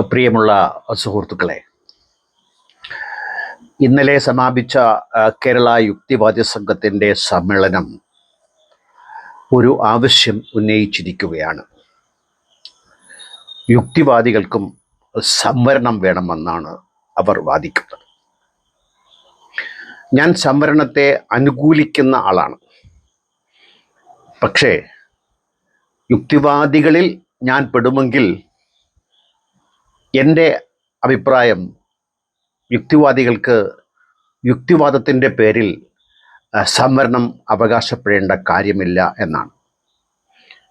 പ്രിയമുള്ള സുഹൃത്തുക്കളെ ഇന്നലെ സമാപിച്ച കേരള യുക്തിവാദി സംഘത്തിന്റെ സമ്മേളനം ഒരു ആവശ്യം ഉന്നയിച്ചിരിക്കുകയാണ്. യുക്തിവാദികൾക്കും സംവരണം വേണമെന്നാണ് അവർ വാദിക്കുന്നത്. ഞാൻ സംവരണത്തെ അനുകൂലിക്കുന്ന ആളാണ്. പക്ഷേ യുക്തിവാദികളിൽ ഞാൻ പെടുമെങ്കിൽ എന്റെ അഭിപ്രായം യുക്തിവാദികൾക്ക് യുക്തിവാദത്തിന്റെ പേരിൽ സംവരണം അവകാശപ്പെടേണ്ട കാര്യമില്ല എന്നാണ്.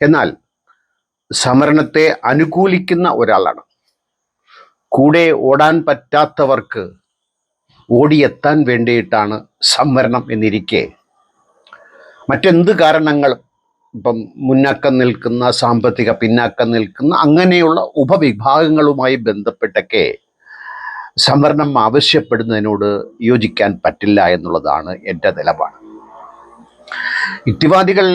എന്നാൽ സംവരണത്തെ അനുകൂലിക്കുന്ന ഒരാളാണ്. കൂടെ ഓടാൻ പറ്റാത്തവർക്ക് ഓടിയെത്താൻ വേണ്ടിയിട്ടാണ് സംവരണം എന്നിരിക്കെ. മറ്റെന്ത് കാരണങ്ങൾ ഇപ്പം മുന്നക്കം നിൽക്കുന്ന സാമ്പത്തിക പിന്നാക്കം നിൽക്കുന്ന അങ്ങനെയുള്ള ഉപവിഭാഗങ്ങളുമായി ബന്ധപ്പെട്ടൊക്കെ സംവരണം ആവശ്യപ്പെടുന്നതിനോട് യോജിക്കാൻ പറ്റില്ല എന്നുള്ളതാണ് എന്റെ നിലപാട്. യുക്തിവാദികൾ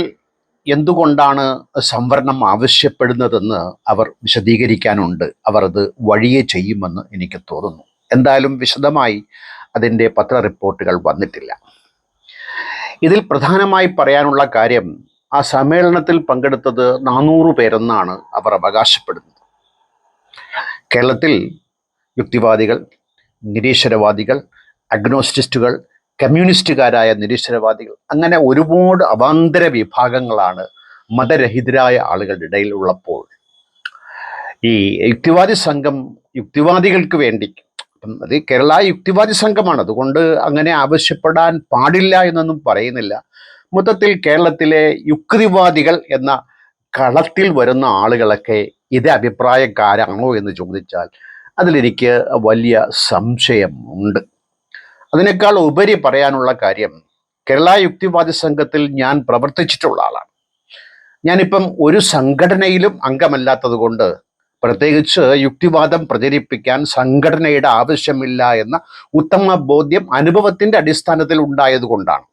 എന്തുകൊണ്ടാണ് സംവരണം ആവശ്യപ്പെടുന്നതെന്ന് അവർ വിശദീകരിക്കാനുണ്ട്. അവർ അത് വഴിയെ ചെയ്യുമെന്ന് എനിക്ക് തോന്നുന്നു. എന്തായാലും വിശദമായി അതിന്റെ പത്ര റിപ്പോർട്ടുകൾ വന്നിട്ടില്ല. ഇതിൽ പ്രധാനമായി പറയാനുള്ള കാര്യം ആ സമ്മേളനത്തിൽ പങ്കെടുത്തത് നാനൂറ് പേരെന്നാണ് അവർ അവകാശപ്പെടുന്നത്. കേരളത്തിൽ യുക്തിവാദികൾ നിരീശ്വരവാദികൾ അഗ്നോസ്റ്റിസ്റ്റുകൾ കമ്മ്യൂണിസ്റ്റുകാരായ നിരീശ്വരവാദികൾ അങ്ങനെ ഒരുപാട് അവാന്തര വിഭാഗങ്ങളാണ് മതരഹിതരായ ആളുകളുടെ ഇടയിൽ ഉള്ളപ്പോൾ. ഈ യുക്തിവാദി സംഘം യുക്തിവാദികൾക്ക് വേണ്ടി അത് കേരള യുക്തിവാദി സംഘമാണ്. അതുകൊണ്ട് അങ്ങനെ ആവശ്യപ്പെടാൻ പാടില്ല എന്നൊന്നും പറയുന്നില്ല. മൊത്തത്തിൽ കേരളത്തിലെ യുക്തിവാദികൾ എന്ന കളത്തിൽ വരുന്ന ആളുകളൊക്കെ ഇതേ അഭിപ്രായക്കാരാണോ എന്ന് ചോദിച്ചാൽ അതിലെനിക്ക് വലിയ സംശയമുണ്ട്. അതിനേക്കാൾ ഉപരി പറയാനുള്ള കാര്യം കേരള യുക്തിവാദി സംഘത്തിൽ ഞാൻ പ്രവർത്തിച്ചിട്ടുള്ള ആളാണ്. ഞാനിപ്പം ഒരു സംഘടനയിലും അംഗമല്ലാത്തത് കൊണ്ട് പ്രത്യേകിച്ച് യുക്തിവാദം പ്രചരിപ്പിക്കാൻ സംഘടനയുടെ ആവശ്യമില്ല എന്ന ഉത്തമ ബോധ്യം അനുഭവത്തിന്റെ അടിസ്ഥാനത്തിൽ ഉണ്ടായതുകൊണ്ടാണ്.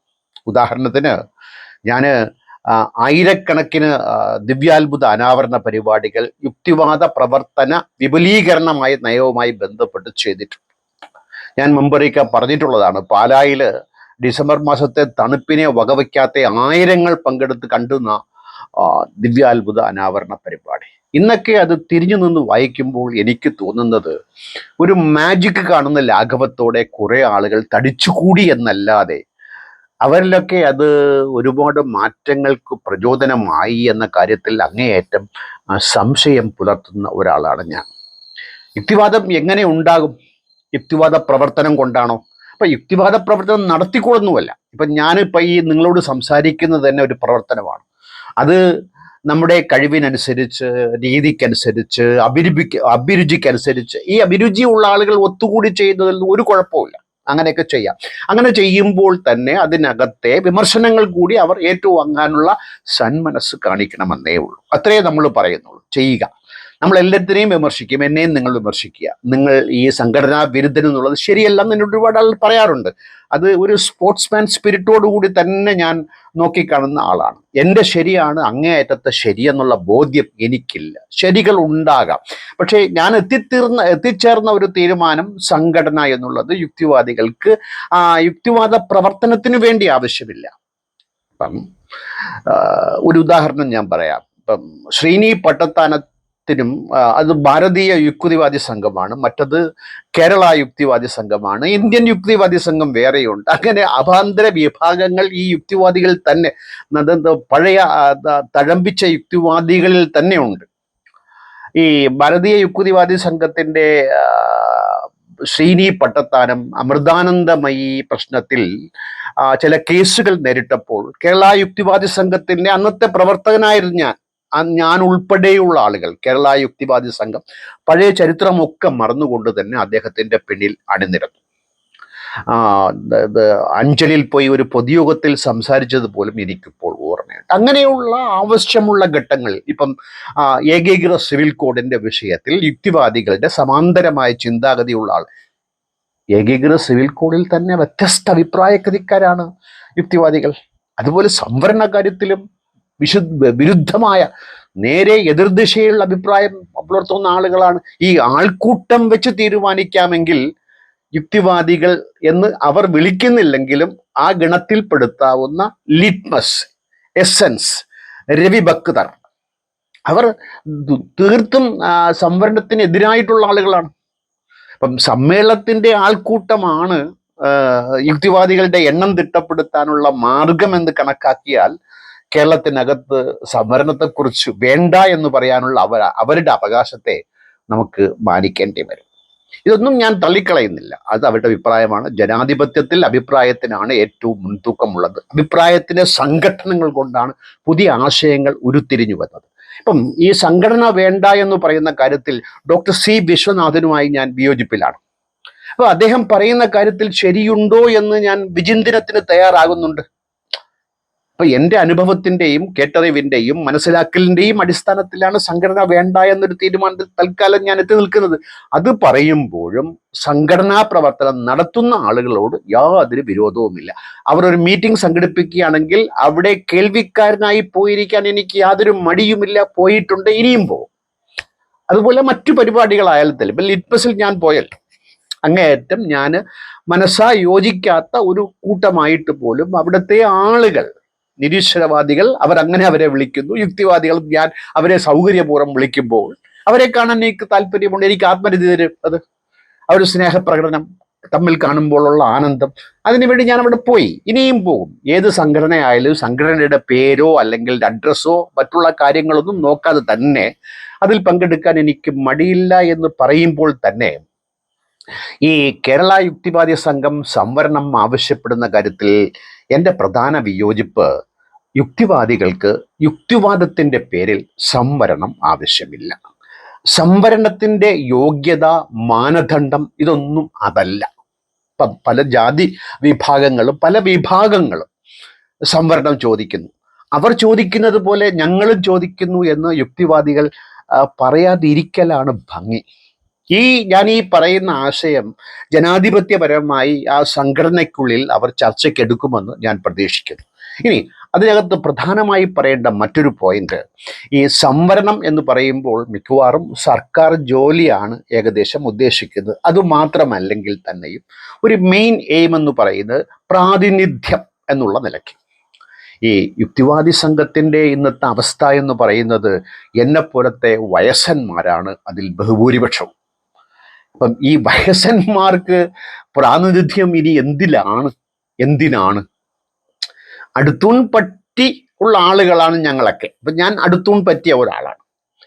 ഉദാഹരണത്തിന് ഞാൻ ആയിരക്കണക്കിന് ദിവ്യാത്ഭുത അനാവരണ പരിപാടികൾ യുക്തിവാദ പ്രവർത്തന വിപുലീകരണമായ നയവുമായി ബന്ധപ്പെട്ട് ചെയ്തിട്ടുണ്ട്. ഞാൻ മുമ്പൊരിക്ക പറഞ്ഞിട്ടുള്ളതാണ് പാലായിൽ ഡിസംബർ മാസത്തെ തണുപ്പിനെ വകവയ്ക്കാത്ത ആയിരങ്ങൾ പങ്കെടുത്ത് കണ്ടുന്ന ദിവ്യാത്ഭുത അനാവരണ പരിപാടി. ഇന്നൊക്കെ അത് തിരിഞ്ഞു നിന്ന് വായിക്കുമ്പോൾ എനിക്ക് തോന്നുന്നത് ഒരു മാജിക് കാണുന്ന ലാഘവത്തോടെ കുറേ ആളുകൾ തടിച്ചുകൂടി എന്നല്ലാതെ അവരിലൊക്കെ അത് ഒരുപാട് മാറ്റങ്ങൾക്ക് പ്രചോദനമായി എന്ന കാര്യത്തിൽ അങ്ങേയറ്റം സംശയം പുലർത്തുന്ന ഒരാളാണ് ഞാൻ. യുക്തിവാദം എങ്ങനെ ഉണ്ടാകും? യുക്തിവാദ പ്രവർത്തനം കൊണ്ടാണോ? അപ്പൊ യുക്തിവാദ പ്രവർത്തനം നടത്തിക്കൊള്ളുന്നുമല്ല ഇപ്പൊ ഞാനിപ്പോ ഈ നിങ്ങളോട് സംസാരിക്കുന്നത് തന്നെ ഒരു പ്രവർത്തനമാണ്. അത് നമ്മുടെ കഴിവിനനുസരിച്ച് രീതിക്കനുസരിച്ച് അഭിരുചിക്ക് അഭിരുചിക്കനുസരിച്ച് ഈ അഭിരുചിയുള്ള ആളുകൾ ഒത്തുകൂടി ചെയ്യുന്നതിൽ ഒരു കുഴപ്പമില്ല അങ്ങനെയൊക്കെ ചെയ്യാം. അങ്ങനെ ചെയ്യുമ്പോൾ തന്നെ അതിനകത്തെ വിമർശനങ്ങൾ കൂടി അവർ ഏറ്റുവാങ്ങാനുള്ള സന്മനസ് കാണിക്കണമെന്നേ ഉള്ളൂ. അത്രേ നമ്മൾ പറയുന്നുള്ളൂ. ചെയ്യുക. നമ്മൾ എല്ലാത്തിനെയും വിമർശിക്കും എന്നെയും നിങ്ങൾ വിമർശിക്കുക. നിങ്ങൾ ഈ സംഘടനാ വിരുദ്ധൻ എന്നുള്ളത് ശരിയല്ലെന്ന് എന്നോട് ഒരുപാട് ആൾ പറയാറുണ്ട്. അത് ഒരു സ്പോർട്സ്മാൻ സ്പിരിറ്റോട് കൂടി തന്നെ ഞാൻ നോക്കിക്കാണുന്ന ആളാണ്. എന്റെ ശരിയാണ് അങ്ങേയറ്റത്തെ ശരിയെന്നുള്ള ബോധ്യം എനിക്കില്ല. ശരികൾ ഉണ്ടാകാം. പക്ഷേ ഞാൻ എത്തിത്തീർന്ന എത്തിച്ചേർന്ന ഒരു തീരുമാനം സംഘടന എന്നുള്ളത് യുക്തിവാദികൾക്ക് യുക്തിവാദ പ്രവർത്തനത്തിനു വേണ്ടി ആവശ്യമില്ല. അപ്പം ഒരു ഉദാഹരണം ഞാൻ പറയാം. ഇപ്പം ശ്രീനി പട്ടത്താനത്തിനും ആ, അത് ഭാരതീയ യുക്തിവാദി സംഘമാണ് മറ്റത് കേരള യുക്തിവാദി സംഘമാണ് ഇന്ത്യൻ യുക്തിവാദി സംഘം വേറെയുണ്ട്. അങ്ങനെ അഭാന്തര വിഭാഗങ്ങൾ ഈ യുക്തിവാദികൾ തന്നെ പഴയ തഴമ്പിച്ച യുക്തിവാദികളിൽ തന്നെ ഉണ്ട്. ഈ ഭാരതീയ യുക്തിവാദി സംഘത്തിന്റെ ശ്രീനി പട്ടത്താനം അമൃതാനന്ദമയി പ്രശ്നത്തിൽ ചില കേസുകൾ നേരിട്ടപ്പോൾ കേരള യുക്തിവാദി സംഘത്തിന്റെ അന്നത്തെ പ്രവർത്തകനായിരുന്നു ഞാൻ. ഞാൻ ഉൾപ്പെടെയുള്ള ആളുകൾ കേരള യുക്തിവാദി സംഘം പഴയ ചരിത്രമൊക്കെ മറന്നുകൊണ്ട് തന്നെ അദ്ദേഹത്തിന്റെ പിന്നിൽ അണിനിരന്നു. അഞ്ചലിൽ പോയി ഒരു പൊതുയോഗത്തിൽ സംസാരിച്ചത് പോലും എനിക്കിപ്പോൾ ഓർമ്മയുണ്ട്. അങ്ങനെയുള്ള ആവശ്യമുള്ള ഘട്ടങ്ങളിൽ ഇപ്പം ഏകീകൃത സിവിൽ കോഡിന്റെ വിഷയത്തിൽ യുക്തിവാദികളുടെ സമാന്തരമായ ചിന്താഗതിയുള്ള ആൾ ഏകീകൃത സിവിൽ കോഡിൽ തന്നെ വ്യത്യസ്ത അഭിപ്രായക്കതിക്കാരാണ് യുക്തിവാദികൾ. അതുപോലെ സംവരണ കാര്യത്തിലും വിശുദ്ധ വിരുദ്ധമായ നേരെ എതിർദിശയിലുള്ള അഭിപ്രായം പുലർത്തുന്ന ആളുകളാണ്. ഈ ആൾക്കൂട്ടം വെച്ച് തീരുമാനിക്കാമെങ്കിൽ യുക്തിവാദികൾ എന്ന് അവർ വിളിക്കുന്നില്ലെങ്കിലും ആ ഗണത്തിൽപ്പെടുത്താവുന്ന ലിറ്റ്മസ് എസൻസ് രവി ഭക്തർ. അവർ തീർത്തും സംവരണത്തിനെതിരായിട്ടുള്ള ആളുകളാണ്. അപ്പം സമ്മേളനത്തിന്റെ ആൾക്കൂട്ടമാണ് യുക്തിവാദികളുടെ എണ്ണം തിട്ടപ്പെടുത്താനുള്ള മാർഗം എന്ന് കണക്കാക്കിയാൽ കേരളത്തിനകത്ത് സംവരണത്തെക്കുറിച്ച് വേണ്ട എന്ന് പറയാനുള്ള അവ അവരുടെ അവകാശത്തെ നമുക്ക് മാനിക്കേണ്ടി വരും. ഇതൊന്നും ഞാൻ തള്ളിക്കളയുന്നില്ല. അത് അവരുടെ അഭിപ്രായമാണ്. ജനാധിപത്യത്തിൽ അഭിപ്രായത്തിനാണ് ഏറ്റവും മുൻതൂക്കമുള്ളത്. അഭിപ്രായത്തിന്റെ സംഘടനകൾ കൊണ്ടാണ് പുതിയ ആശയങ്ങൾ ഉരുത്തിരിഞ്ഞു വന്നത്. ഇപ്പം ഈ സംഘടന വേണ്ട എന്ന് പറയുന്ന കാര്യത്തിൽ ഡോക്ടർ സി വിശ്വനാഥനുമായി ഞാൻ വിയോജിപ്പിലാണ്. അപ്പൊ അദ്ദേഹം പറയുന്ന കാര്യത്തിൽ ശരിയുണ്ടോ എന്ന് ഞാൻ വിചിന്തനത്തിന് തയ്യാറാകുന്നുണ്ട്. അപ്പൊ എന്റെ അനുഭവത്തിന്റെയും കേട്ടറിവിന്റെയും മനസ്സിലാക്കലിന്റെയും അടിസ്ഥാനത്തിലാണ് സംഘടന വേണ്ട എന്നൊരു തീരുമാനത്തിൽ തൽക്കാലം ഞാൻ എത്തി നിൽക്കുന്നത്. അത് പറയുമ്പോഴും സംഘടനാ പ്രവർത്തനം നടത്തുന്ന ആളുകളോട് യാതൊരു വിരോധവുമില്ല. അവർ ഒരു മീറ്റിംഗ് സംഘടിപ്പിക്കുകയാണെങ്കിൽ അവിടെ കേൾവിക്കാരനായി പോയിരിക്കാൻ എനിക്ക് യാതൊരു മടിയുമില്ല പോയിട്ടുണ്ട് ഇനിയും പോകും. അതുപോലെ മറ്റു പരിപാടികളായാലും ഇപ്പം ലിറ്റ്മസിൽ ഞാൻ പോയല്ലോ അങ്ങേയറ്റം ഞാൻ മനസ്സാ യോജിക്കാത്ത ഒരു കൂട്ടമായിട്ട് പോലും അവിടുത്തെ ആളുകൾ നിരീശ്വരവാദികൾ അവരങ്ങനെ അവരെ വിളിക്കുന്നു. യുക്തിവാദികൾ ഞാൻ അവരെ സൗകര്യപൂർവം വിളിക്കുമ്പോൾ അവരെ കാണാൻ എനിക്ക് താല്പര്യമുണ്ട്. എനിക്ക് ആത്മരതി തരും. അത് ആ സ്നേഹപ്രകടനം തമ്മിൽ കാണുമ്പോഴുള്ള ആനന്ദം. അതിനുവേണ്ടി ഞാൻ അവിടെ പോയി. ഇനിയും പോകും. ഏത് സംഘടനയായാലും സംഘടനയുടെ പേരോ അല്ലെങ്കിൽ അഡ്രസ്സോ മറ്റുള്ള കാര്യങ്ങളൊന്നും നോക്കാതെ തന്നെ അതിൽ പങ്കെടുക്കാൻ എനിക്ക് മടിയില്ല എന്ന് പറയുമ്പോൾ തന്നെ ഈ കേരള യുക്തിവാദി സംഘം സംവരണം ആവശ്യപ്പെടുന്ന കാര്യത്തിൽ എന്റെ പ്രധാന വിയോജിപ്പ് യുക്തിവാദികൾക്ക് യുക്തിവാദത്തിന്റെ പേരിൽ സംവരണം ആവശ്യമില്ല. സംവരണത്തിന്റെ യോഗ്യത മാനദണ്ഡം ഇതൊന്നും അതല്ല. പല ജാതി വിഭാഗങ്ങളും പല വിഭാഗങ്ങളും സംവരണം ചോദിക്കുന്നു. അവർ ചോദിക്കുന്നത് പോലെ ഞങ്ങളും ചോദിക്കുന്നു എന്ന് യുക്തിവാദികൾ പറയാതിരിക്കലാണ് ഭംഗി. ഈ ഞാൻ ഈ പറയുന്ന ആശയം ജനാധിപത്യപരമായി ആ സംഘടനയ്ക്കുള്ളിൽ അവർ ചർച്ചയ്ക്കെടുക്കുമെന്ന് ഞാൻ പ്രതീക്ഷിക്കുന്നു. ഇനി അതിനകത്ത് പ്രധാനമായി പറയേണ്ട മറ്റൊരു പോയിന്റ് ഈ സംവരണം എന്ന് പറയുമ്പോൾ മിക്കവാറും സർക്കാർ ജോലിയാണ് ഏകദേശം ഉദ്ദേശിക്കുന്നത്. അതുമാത്രമല്ലെങ്കിൽ തന്നെയും ഒരു മെയിൻ എയിം എന്ന് പറയുന്നത് പ്രാതിനിധ്യം എന്നുള്ള നിലയ്ക്ക്. ഈ യുക്തിവാദി സംഘത്തിന്റെ ഇന്നത്തെ അവസ്ഥ എന്ന് പറയുന്നത് എന്നെപ്പോലത്തെ വയസ്സന്മാരാണ് അതിൽ ബഹുഭൂരിപക്ഷവും. അപ്പം ഈ വയസ്സന്മാർക്ക് പ്രാതിനിധ്യം ഇനി എന്തിലാണ്? എന്തിനാണ്? അടുത്തൂൺ പറ്റി ഉള്ള ആളുകളാണ് ഞങ്ങളൊക്കെ. അപ്പം ഞാൻ അടുത്തൂൺ പറ്റിയ ഒരാളാണ്.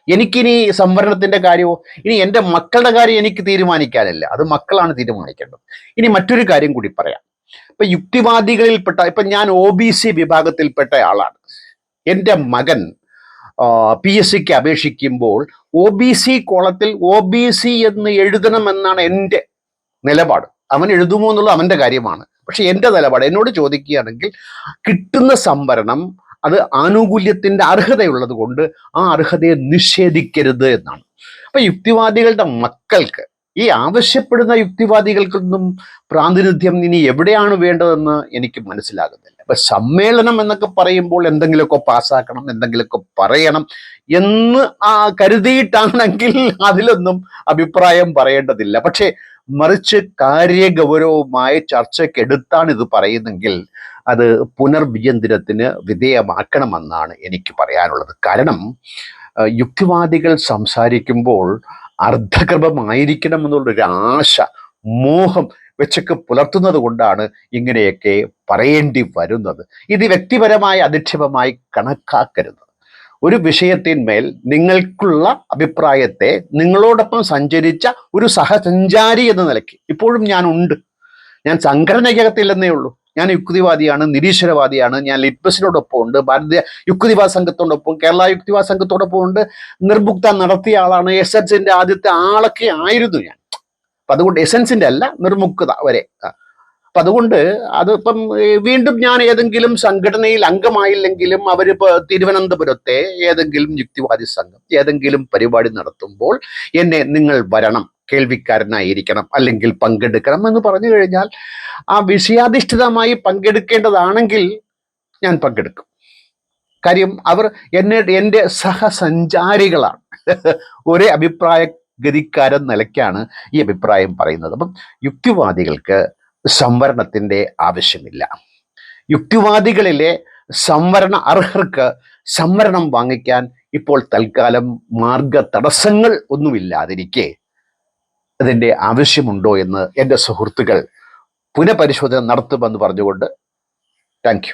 എനിക്കിനി സംവരണത്തിന്റെ കാര്യമോ ഇനി എന്റെ മക്കളുടെ കാര്യം എനിക്ക് തീരുമാനിക്കാനല്ല. അത് മക്കളാണ് തീരുമാനിക്കേണ്ടത്. ഇനി മറ്റൊരു കാര്യം കൂടി പറയാം. ഇപ്പൊ യുക്തിവാദികളിൽപ്പെട്ട ഇപ്പൊ ഞാൻ ഒ ബി സി വിഭാഗത്തിൽപ്പെട്ട ആളാണ്. എന്റെ മകൻ പി എസ് സിക്ക് അപേക്ഷിക്കുമ്പോൾ ഒ ബി സി കോളത്തിൽ ഒ ബി സി എന്ന് എഴുതണമെന്നാണ് എന്റെ നിലപാട്. അവൻ എഴുതുമോ എന്നുള്ളത് അവന്റെ കാര്യമാണ്. പക്ഷെ എന്റെ നിലപാട് എന്നോട് ചോദിക്കുകയാണെങ്കിൽ കിട്ടുന്ന സംവരണം അത് ആനുകൂല്യത്തിന്റെ അർഹതയുള്ളത് കൊണ്ട് ആ അർഹതയെ നിഷേധിക്കരുത് എന്നാണ്. അപ്പം യുക്തിവാദികളുടെ മക്കൾക്ക് ഈ ആവശ്യപ്പെടുന്ന യുക്തിവാദികൾക്കൊന്നും പ്രാതിനിധ്യം ഇനി എവിടെയാണ് വേണ്ടതെന്ന് എനിക്ക് മനസ്സിലാകുന്നില്ല. അപ്പൊ സമ്മേളനം എന്നൊക്കെ പറയുമ്പോൾ എന്തെങ്കിലുമൊക്കെ പാസ്സാക്കണം എന്തെങ്കിലുമൊക്കെ പറയണം എന്ന് ആ കരുതിയിട്ടാണെങ്കിൽ അതിലൊന്നും അഭിപ്രായം പറയേണ്ടതില്ല. പക്ഷേ മറിച്ച് കാര്യഗൗരവമായ ചർച്ചയ്ക്കെടുത്താണ് ഇത് പറയുന്നെങ്കിൽ അത് പുനർവിചിന്തനത്തിന് വിധേയമാക്കണമെന്നാണ് എനിക്ക് പറയാനുള്ളത്. കാരണം യുക്തിവാദികൾ സംസാരിക്കുമ്പോൾ അർദ്ധകൃപമായിരിക്കണം എന്നുള്ളൊരു ആശ മോഹം വെച്ചൊക്കെ പുലർത്തുന്നത് കൊണ്ടാണ് ഇങ്ങനെയൊക്കെ പറയേണ്ടി വരുന്നത്. ഇത് വ്യക്തിപരമായ അധിക്ഷേപമായി കണക്കാക്കരുത്. ഒരു വിഷയത്തിന്മേൽ നിങ്ങൾക്കുള്ള അഭിപ്രായത്തെ നിങ്ങളോടൊപ്പം സഞ്ചരിച്ച ഒരു സഹസഞ്ചാരി എന്ന നിലയ്ക്ക് ഇപ്പോഴും ഞാൻ ഉണ്ട്. ഞാൻ സംഘടനയ്ക്കകത്തില്ലെന്നേ ഉള്ളൂ. ഞാൻ യുക്തിവാദിയാണ് നിരീശ്വരവാദിയാണ്. ഞാൻ ലിറ്റ്മസിനോടൊപ്പം ഉണ്ട്. ഭാരതീയ യുക്തിവാദ സംഘത്തോടൊപ്പം കേരള യുക്തിവാദ സംഘത്തോടൊപ്പം ഉണ്ട്. നിർമുക്ത നടത്തിയ ആളാണ് എസ് എസൻസിന്റെ ആദ്യത്തെ ആളൊക്കെ ആയിരുന്നു ഞാൻ. അപ്പൊ അതുകൊണ്ട് എസൻസിന്റെ അല്ല നിർമുക്ത വരെ. അപ്പം അതുകൊണ്ട് അതിപ്പം വീണ്ടും ഞാൻ ഏതെങ്കിലും സംഘടനയിൽ അംഗമായില്ലെങ്കിലും അവരിപ്പോ തിരുവനന്തപുരത്തെ ഏതെങ്കിലും യുക്തിവാദി സംഘം ഏതെങ്കിലും പരിപാടി നടത്തുമ്പോൾ എന്നെ നിങ്ങൾ വരണം കേൾവിക്കാരനായിരിക്കണം അല്ലെങ്കിൽ പങ്കെടുക്കണം എന്ന് പറഞ്ഞു കഴിഞ്ഞാൽ ആ വിഷയാധിഷ്ഠിതമായി പങ്കെടുക്കേണ്ടതാണെങ്കിൽ ഞാൻ പങ്കെടുക്കും. കാര്യം അവർ എന്നെ എന്റെ സഹസഞ്ചാരികളാണ്. ഒരേ അഭിപ്രായ ഗതിക്കാരൻ നിലയ്ക്കാണ് ഈ അഭിപ്രായം പറയുന്നത്. അപ്പം യുക്തിവാദികൾക്ക് സംവരണത്തിന്റെ ആവശ്യമില്ല. യുക്തിവാദികളിലെ സംവരണ അർഹർക്ക് സംവരണം വാങ്ങിക്കാൻ ഇപ്പോൾ തൽക്കാലം മാർഗ തടസ്സങ്ങൾ ഒന്നുമില്ലാതിരിക്കെ അതിന്റെ ആവശ്യമുണ്ടോ എന്ന് എന്റെ സുഹൃത്തുക്കൾ പുനഃപരിശോധന നടത്തുമെന്ന് പറഞ്ഞുകൊണ്ട് താങ്ക്